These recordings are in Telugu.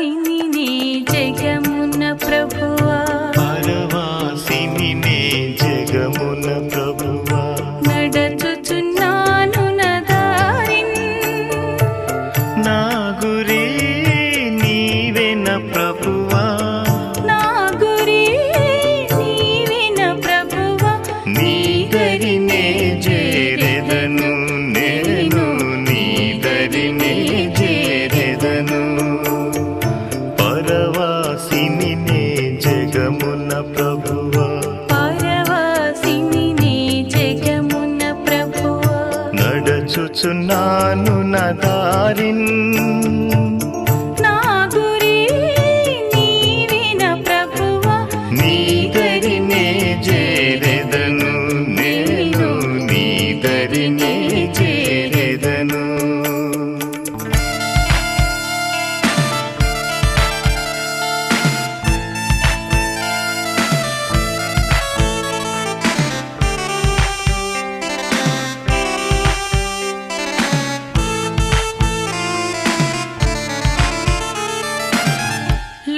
పరవాసిని నీ జగమున ప్రభువా. పరవాసిని నే జగమున ప్రభువా. నడచుచున్నాను నదారిన్ నా పరవాసిని నే జగమున ప్రభువా. పరవాసిని నీ జగమున ప్రభువా. నడచుచున్నాను నా దారిన్.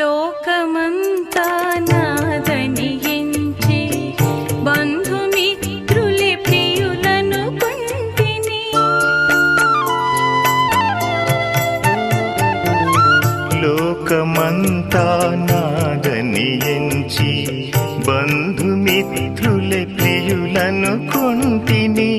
లోకమంతా నాదని ఎంచి బంధుమిత్రులే ప్రియులను కొంటిని. లోకమంతా నాదని ఎంచి బంధుమిత్రుల ప్రియులను కొంటిని.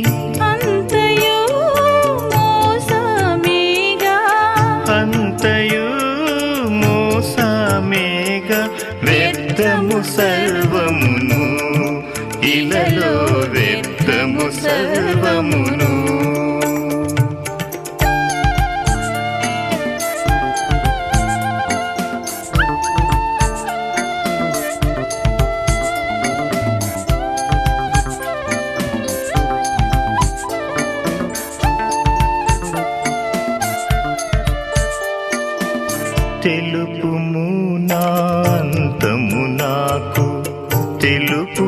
సర్వమును. తెలుపుము నా నాకు తెలుపు